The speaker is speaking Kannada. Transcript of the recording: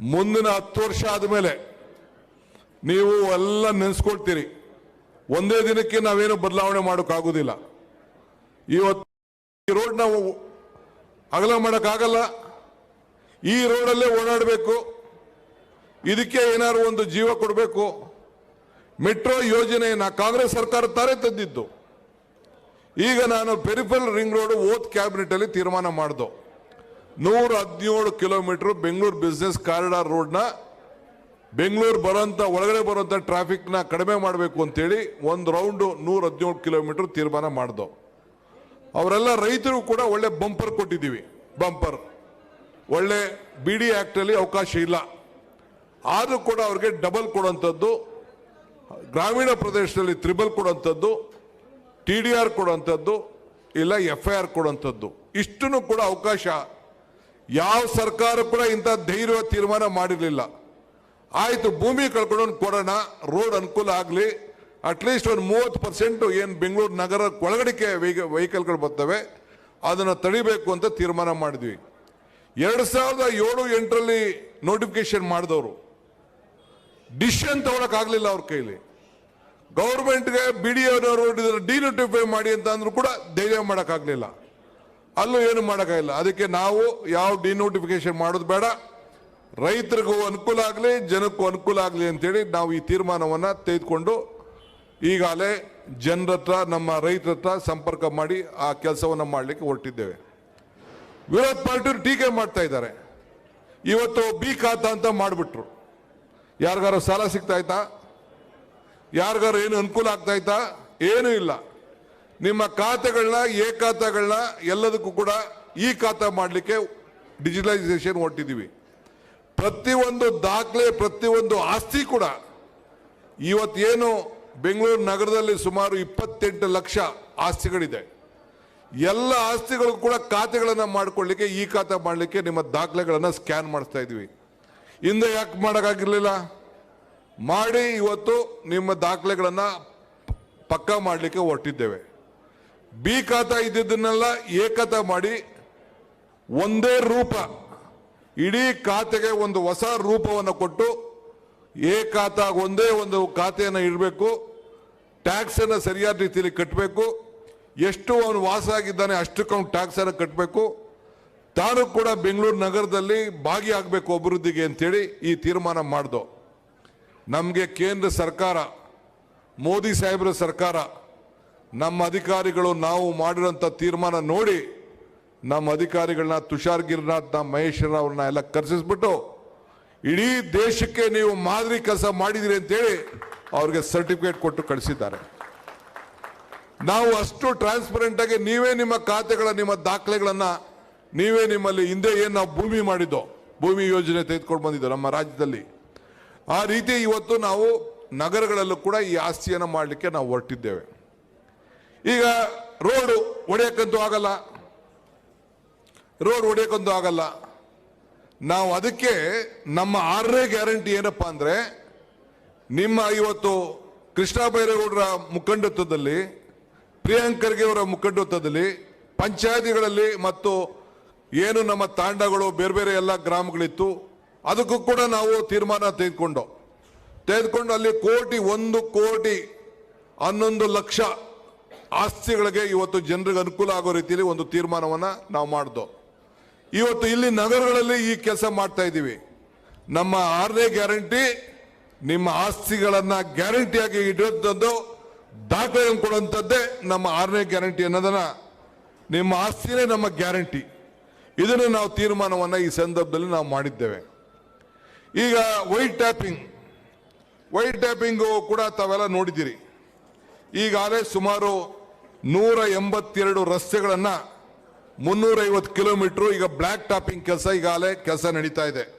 ಮುಂದಿನ ಹತ್ತು ವರ್ಷ ಆದಮೇಲೆ ನೀವು ಎಲ್ಲ ನೆನೆಸ್ಕೊಳ್ತೀರಿ. ಒಂದೇ ದಿನಕ್ಕೆ ನಾವೇನು ಬದಲಾವಣೆ ಮಾಡೋಕ್ಕಾಗೋದಿಲ್ಲ. ಇವತ್ತು ಈ ರೋಡ್ ನಾವು ಅಗಲ ಮಾಡೋಕ್ಕಾಗಲ್ಲ. ಈ ರೋಡಲ್ಲೇ ಓಡಾಡಬೇಕು. ಇದಕ್ಕೆ ಏನಾದ್ರು ಒಂದು ಜೀವ ಕೊಡಬೇಕು. ಮೆಟ್ರೋ ಯೋಜನೆಯನ್ನು ಕಾಂಗ್ರೆಸ್ ಸರ್ಕಾರ ತಾರೇ ತಂದಿದ್ದು. ಈಗ ನಾನು ಪೆರಿಫಲ್ ರಿಂಗ್ ರೋಡ್ ಓತ್ ಕ್ಯಾಬಿನೆಟ್ ಅಲ್ಲಿ ತೀರ್ಮಾನ ಮಾಡ್ದು. ನೂರ ಹದಿನೇಳು ಕಿಲೋಮೀಟರ್ ಬೆಂಗಳೂರು ಬಿಸ್ನೆಸ್ ಕಾರಿಡಾರ್ ರೋಡ್ನ ಬೆಂಗಳೂರು ಬರೋಂಥ ಒಳಗಡೆ ಬರೋಂಥ ಟ್ರಾಫಿಕ್ನ ಕಡಿಮೆ ಮಾಡಬೇಕು ಅಂತೇಳಿ ಒಂದು ರೌಂಡು ನೂರ ಹದಿನೇಳು ಕಿಲೋಮೀಟರ್ ತೀರ್ಮಾನ ಮಾಡಿದೋ. ಅವರೆಲ್ಲ ರೈತರು ಕೂಡ ಒಳ್ಳೆ ಬಂಪರ್ ಕೊಟ್ಟಿದ್ದೀವಿ. ಬಂಪರ್ ಒಳ್ಳೆ ಬಿ ಡಿ ಆ್ಯಕ್ಟಲ್ಲಿ ಅವಕಾಶ ಇಲ್ಲ. ಆದರೂ ಕೂಡ ಅವ್ರಿಗೆ ಡಬಲ್ ಕೊಡೋಂಥದ್ದು ಗ್ರಾಮೀಣ ಪ್ರದೇಶದಲ್ಲಿ ತ್ರಿಬಲ್ ಕೊಡೋಂಥದ್ದು ಟಿ ಡಿ ಆರ್ ಕೊಡುವಂಥದ್ದು, ಇಲ್ಲ ಎಫ್ ಐ ಆರ್ ಕೊಡುವಂಥದ್ದು. ಇಷ್ಟನ್ನು ಕೂಡ ಅವಕಾಶ ಯಾವ ಸರ್ಕಾರ ಕೂಡ ಇಂಥ ಧೈರ್ಯ, ತೀರ್ಮಾನ ಮಾಡಿರಲಿಲ್ಲ. ಆಯಿತು, ಭೂಮಿ ಕಳ್ಕೊಂಡು ಕೊಡೋಣ, ರೋಡ್ ಅನುಕೂಲ ಆಗಲಿ ಅಟ್ಲೀಸ್ಟ್ ಒಂದು ಮೂವತ್ತು ಪರ್ಸೆಂಟು ಏನು ಬೆಂಗಳೂರು ನಗರ ಒಳಗಡಿಕೆ ವೆಹಿಕಲ್ಗಳು ಬರ್ತವೆ, ಅದನ್ನು ತಡಿಬೇಕು ಅಂತ ತೀರ್ಮಾನ ಮಾಡಿದ್ವಿ. ಎರಡು ಸಾವಿರದ ಏಳು ಎಂಟರಲ್ಲಿ ನೋಟಿಫಿಕೇಶನ್ ಮಾಡಿದವರು. ಡಿಸಿಷನ್ ತಗೊಳಕ್ಕಾಗಲಿಲ್ಲ ಅವ್ರ ಕೈಲಿ. ಗೌರ್ಮೆಂಟ್ಗೆ ಬಿ ಡಿ ಡಿನೋಟಿಫೈ ಮಾಡಿ ಅಂತ ಅಂದ್ರೂ ಕೂಡ ಧೈರ್ಯ ಮಾಡೋಕ್ಕಾಗಲಿಲ್ಲ ಅಲ್ಲೂ ಏನು ಮಾಡೋಕ್ಕಾಗಿಲ್ಲ. ಅದಕ್ಕೆ ನಾವು ಯಾವ ಡಿನೋಟಿಫಿಕೇಶನ್ ಮಾಡೋದು ಬೇಡ. ರೈತರಿಗೂ ಅನುಕೂಲ ಆಗಲಿ, ಜನಕ್ಕೂ ಅನುಕೂಲ ಆಗಲಿ ಅಂತೇಳಿ ನಾವು ಈ ತೀರ್ಮಾನವನ್ನು ತೆಗೆದುಕೊಂಡು ಈಗಾಗಲೇ ಜನರ ಹತ್ರ, ನಮ್ಮ ರೈತರ ಹತ್ರ ಸಂಪರ್ಕ ಮಾಡಿ ಆ ಕೆಲಸವನ್ನು ಮಾಡಲಿಕ್ಕೆ ಹೊರಟಿದ್ದೇವೆ. ವಿರೋಧ ಪಾರ್ಟಿಯವರು ಟೀಕೆ ಮಾಡ್ತಾ ಇದ್ದಾರೆ. ಇವತ್ತು ಬಿ ಖಾತಾ ಅಂತ ಮಾಡಿಬಿಟ್ರು. ಯಾರಿಗಾರು ಸಾಲ ಸಿಗ್ತಾ ಇತ್ತಾ? ಯಾರಿಗಾರು ಏನು ಅನುಕೂಲ ಆಗ್ತಾ ಇತ್ತಾ? ಏನೂ ಇಲ್ಲ. ನಿಮ್ಮ ಖಾತೆಗಳನ್ನ ಎ ಖಾತೆಗಳನ್ನ ಎಲ್ಲದಕ್ಕೂ ಕೂಡ ಈ ಖಾತಾ ಮಾಡಲಿಕ್ಕೆ ಡಿಜಿಟಲೈಸೇಷನ್ ಹೊಟ್ಟಿದ್ದೀವಿ ಪ್ರತಿಯೊಂದು ದಾಖಲೆ, ಪ್ರತಿಯೊಂದು ಆಸ್ತಿ ಕೂಡ ಇವತ್ತೇನು ಬೆಂಗಳೂರು ನಗರದಲ್ಲಿ ಸುಮಾರು ಇಪ್ಪತ್ತೆಂಟು ಲಕ್ಷ ಆಸ್ತಿಗಳಿದೆ. ಎಲ್ಲ ಆಸ್ತಿಗಳು ಕೂಡ ಖಾತೆಗಳನ್ನು ಮಾಡಿಕೊಳ್ಳಿಕ್ಕೆ, ಈ ಖಾತೆ ಮಾಡಲಿಕ್ಕೆ ನಿಮ್ಮ ದಾಖಲೆಗಳನ್ನು ಸ್ಕ್ಯಾನ್ ಮಾಡಿಸ್ತಾ ಇದ್ದೀವಿ. ಹಿಂದೆ ಯಾಕೆ ಮಾಡೋಕ್ಕಾಗಿರಲಿಲ್ಲ? ಮಾಡಿ ಇವತ್ತು ನಿಮ್ಮ ದಾಖಲೆಗಳನ್ನು ಪಕ್ಕಾ ಮಾಡಲಿಕ್ಕೆ ಹೊರಟಿದ್ದೇವೆ. ಬಿ ಖಾತಾ ಇದ್ದಿದ್ದನ್ನೆಲ್ಲ ಖಾತಾ ಮಾಡಿ ಒಂದೇ ರೂಪ, ಇಡೀ ಖಾತೆಗೆ ಒಂದು ಹೊಸ ರೂಪವನ್ನು ಕೊಟ್ಟು ಎ ಒಂದೇ ಒಂದು ಖಾತೆಯನ್ನು ಇಡಬೇಕು ಟ್ಯಾಕ್ಸನ್ನು ಸರಿಯಾದ ರೀತಿಯಲ್ಲಿ ಕಟ್ಟಬೇಕು ಎಷ್ಟು ಅವನು ವಾಸ ಆಗಿದ್ದಾನೆ ಅಷ್ಟಕ್ಕೆ ಅವನು ಟ್ಯಾಕ್ಸ್ ಅನ್ನು ಕಟ್ಟಬೇಕು ತಾನು ಕೂಡ ಬೆಂಗಳೂರು ನಗರದಲ್ಲಿ ಭಾಗಿಯಾಗಬೇಕು ಅಭಿವೃದ್ಧಿಗೆ ಅಂತೇಳಿ ಈ ತೀರ್ಮಾನ ಮಾಡಿದೋ. ನಮಗೆ ಕೇಂದ್ರ ಸರ್ಕಾರ, ಮೋದಿ ಸಾಹೇಬರ ಸರ್ಕಾರ ನಮ್ಮ ಅಧಿಕಾರಿಗಳು ನಾವು ಮಾಡಿರೋಂಥ ತೀರ್ಮಾನ ನೋಡಿ ನಮ್ಮ ಅಧಿಕಾರಿಗಳನ್ನ ತುಷಾರ್ ಗಿರಿನಾಥ್ನ ಮಹೇಶ್ವರ ಅವ್ರನ್ನ ಎಲ್ಲ ಕರೆಸಿಸ್ಬಿಟ್ಟು ಇಡೀ ದೇಶಕ್ಕೆ ನೀವು ಮಾದರಿ ಕೆಲಸ ಮಾಡಿದಿರಿ ಅಂತೇಳಿ ಅವ್ರಿಗೆ ಸರ್ಟಿಫಿಕೇಟ್ ಕೊಟ್ಟು ಕಳಿಸಿದ್ದಾರೆ. ನಾವು ಅಷ್ಟು ಟ್ರಾನ್ಸ್ಪರೆಂಟ್ ಆಗಿ ನೀವೇ ನಿಮ್ಮ ಖಾತೆಗಳ, ನಿಮ್ಮ ದಾಖಲೆಗಳನ್ನ ನೀವೇ ನಿಮ್ಮಲ್ಲಿ ಹಿಂದೆ ಏನು ನಾವು ಭೂಮಿ ಮಾಡಿದ್ದೋ, ಭೂಮಿ ಯೋಜನೆ ತೆಗೆದುಕೊಂಡು ಬಂದಿದ್ದೋ ನಮ್ಮ ರಾಜ್ಯದಲ್ಲಿ, ಆ ರೀತಿ ಇವತ್ತು ನಾವು ನಗರಗಳಲ್ಲೂ ಕೂಡ ಈ ಆಸ್ತಿಯನ್ನು ಮಾಡಲಿಕ್ಕೆ ನಾವು ಹೊರಟಿದ್ದೇವೆ. ಈಗ ರೋಡು ಒಡೆಯಕ್ಕಂತೂ ಆಗಲ್ಲ. ರೋಡ್ ಒಡೆಯಕ್ಕಂತೂ ಆಗಲ್ಲ. ನಾವು ಅದಕ್ಕೆ ನಮ್ಮ ಆರನೇ ಗ್ಯಾರಂಟಿ ಏನಪ್ಪ ಅಂದರೆ, ನಿಮ್ಮ ಇವತ್ತು ಕೃಷ್ಣ ಬೈರೇಗೌಡರ ಮುಖಂಡತ್ವದಲ್ಲಿ ಪ್ರಿಯಾಂಕ್ ಖರ್ಗೆ ಅವರ ಮುಖಂಡತ್ವದಲ್ಲಿ, ಪಂಚಾಯತಿಗಳಲ್ಲಿ ಮತ್ತು ಏನು ನಮ್ಮ ತಾಂಡಗಳು ಬೇರೆ ಬೇರೆ ಎಲ್ಲ ಗ್ರಾಮಗಳಿತ್ತು, ಅದಕ್ಕೂ ಕೂಡ ನಾವು ತೀರ್ಮಾನ ತೆಗೆದುಕೊಂಡು. ತೆಗೆದುಕೊಂಡು ಅಲ್ಲಿ ಕೋಟಿ, ಒಂದು ಕೋಟಿ, ಹನ್ನೊಂದು ಲಕ್ಷ ಆಸ್ತಿಗಳಿಗೆ ಇವತ್ತು ಜನರಿಗೆ ಅನುಕೂಲ ಆಗೋ ರೀತಿಯಲ್ಲಿ ಒಂದು ತೀರ್ಮಾನವನ್ನು ನಾವು ಮಾಡ್ದೋ. ಇವತ್ತು ಇಲ್ಲಿ ನಗರಗಳಲ್ಲಿ ಈ ಕೆಲಸ ಮಾಡ್ತಾ ಇದ್ದೀವಿ. ನಮ್ಮ ಆರನೇ ಗ್ಯಾರಂಟಿ ನಿಮ್ಮ ಆಸ್ತಿಗಳನ್ನ ಗ್ಯಾರಂಟಿಯಾಗಿ ಇಡುವಂಥದ್ದು ದಾಖಲೆಯನ್ನು ಕೊಡುವಂಥದ್ದೇ ನಮ್ಮ ಆರನೇ ಗ್ಯಾರಂಟಿ ಅನ್ನೋದನ್ನು ನಿಮ್ಮ ಆಸ್ತಿನೇ ನಮ್ಮ ಗ್ಯಾರಂಟಿ. ಇದನ್ನು ನಾವು ತೀರ್ಮಾನವನ್ನು ಈ ಸಂದರ್ಭದಲ್ಲಿ ನಾವು ಮಾಡಿದ್ದೇವೆ. ಈಗ ವೈಟ್ ಟ್ಯಾಪಿಂಗ್. ವೈಟ್ ಟ್ಯಾಪಿಂಗು ಕೂಡ ತಾವೆಲ್ಲ ನೋಡಿದ್ದೀರಿ. ಈಗಾಗಲೇ ಸುಮಾರು ನೂರ ಎಂಬತ್ತೆರಡು ರಸ್ತೆಗಳನ್ನು ಮುನ್ನೂರೈವತ್ತು ಕಿಲೋಮೀಟರ್ ಈಗ ಬ್ಲ್ಯಾಕ್ ಟಾಪಿಂಗ್ ಕೆಲಸ ಈಗಾಗಲೇ ಕೆಲಸ ನಡೀತಾ ಇದೆ.